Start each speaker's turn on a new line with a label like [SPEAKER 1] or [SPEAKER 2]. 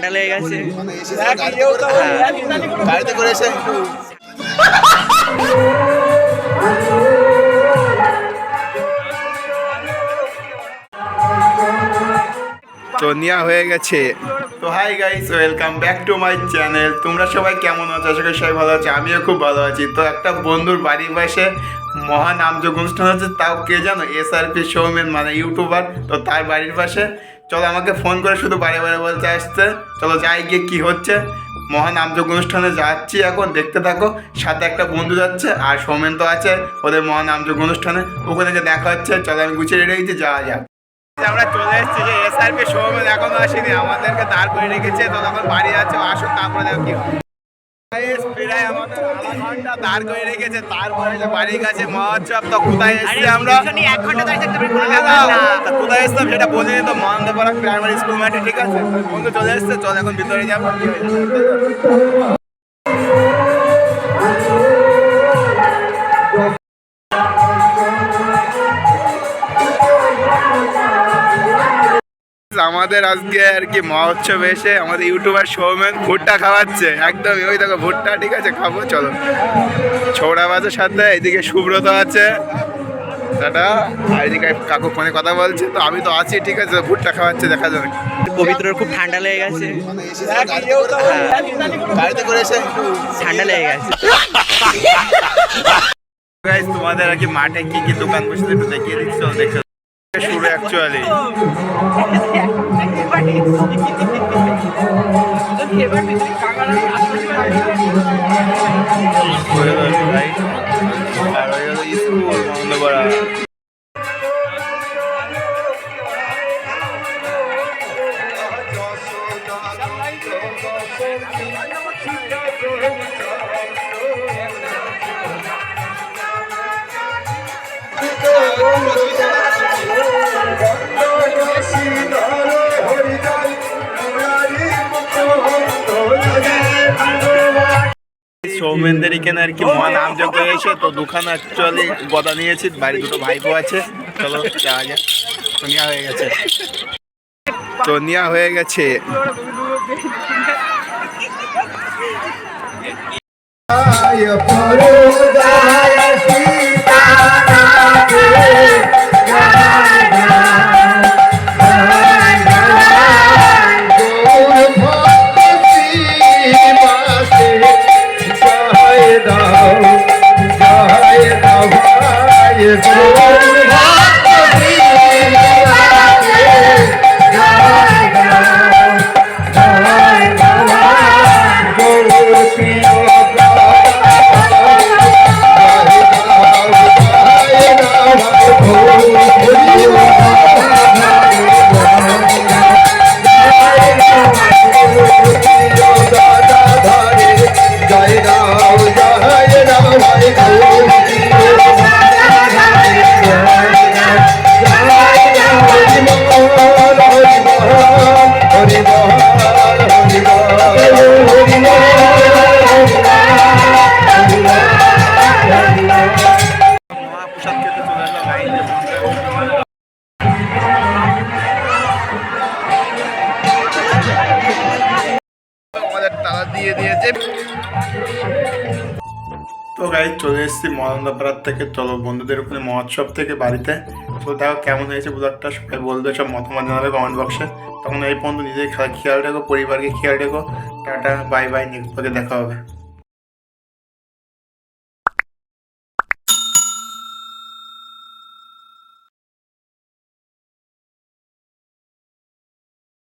[SPEAKER 1] ঠান্ডা লেগে গেছে।
[SPEAKER 2] মানে গাড়িতে করে এসে
[SPEAKER 3] তো নেওয়া হয়ে গেছে। তো hi guys welcome back to my channel তোমরা সবাই কেমন আছো? আশা করি সবাই ভালো আছো। আমিও খুব ভালো আছি। তো একটা বন্ধুর বাড়ির পাশে মহান আমযোগ অনুষ্ঠান হচ্ছে তাও কে জানো? এস আর পি সৌমেন মানে ইউটিউবার তো তার বাড়ির পাশে চলো আমাকে ফোন করে শুধু বারে বারে বলতে আসতে। চলো যাই গিয়ে কি হচ্ছে। মহান আমযোগ অনুষ্ঠানে যাচ্ছি এখন, দেখতে থাকো। সাথে একটা বন্ধু যাচ্ছে, আর সৌমেন তো আছে ওদের মহান আমযোগ অনুষ্ঠানে। ওখানে গিয়ে দেখা হচ্ছে। চলো আমি গুছিয়ে রেখেছি যাওয়া যাক। আমরা চলে এসেছি যে এসআরপি সৌমেন এখনও আসেনি। আমাদেরকে দাঁড় করে রেখেছে। তো তখন বাড়ি যাচ্ছে আসুন তারপরে দেখো কি প্রায় আমাদের আধা ঘণ্টা দাঁড় করে রেখেছে। তারপরে যে বাড়ির কাছে মহোৎসব তো কোথায় এসেছি আমরা?
[SPEAKER 1] এক ঘণ্টা দাঁড়িয়ে থাকতে
[SPEAKER 3] কোথায় এসলাম সেটা বলে তো মহানন্দপাড়া প্রাইমারি স্কুল মাঠে ঠিক আছে? বন্ধু চলে এসছে চল এখন ভিতরে যাব আমাদের আজকে আর কি মহোৎসব এসে আমাদের ইউটিউবার সৌমেন ভুট্টা খাওয়াচ্ছে। একদম ওই দেখো ভুট্টা ঠিক আছে খাব চলো। ছৌড়া বাজার সাথে এদিকে সুব্রত আছে। দাদা আর এদিকে কাকু ফোনে কথা বলছে তো আমি তো আছি ঠিক আছে ভুট্টা খাওয়াচ্ছে দেখা যাবে
[SPEAKER 1] পবিত্রর খুব ঠান্ডা লেগে গেছে।
[SPEAKER 2] গাড়িতে করে এসে
[SPEAKER 1] ঠান্ডা লেগে গেছে।
[SPEAKER 3] তোমাদের আর কি মাঠে কি কি দোকান বসে একটু দেখিয়ে দিচ্ছি দেখো অ্যাকচুয়ালি আর স্কুল মন্দপাড়া সৌমেনদের এখানে আর কি। মহান আমযোগ হয়েছে, তো দুখান অ্যাকচুয়ালি গদা নিয়েছি বাড়ি দুটো ভাইপো আছে। চলো, যাওয়া যাক। নেওয়া হয়ে গেছে। তো নেওয়া হয়ে গেছে। Lord, তো গাই চলে এসেছি মহানন্দাপাড়ার থেকে। চলো বন্ধুদের ওখানে মহোৎসব থেকে বাড়িতে। তো দেখো কেমন হয়েছে ব্লগটা, সবাই বলবে সব মতামত জানাবে কমেন্ট বক্সে তখন এই পর্যন্ত নিজের খেয়াল রেখো, পরিবারকে খেয়াল রেখো। টাটা বাই বাই ব্লগে দেখা হবে।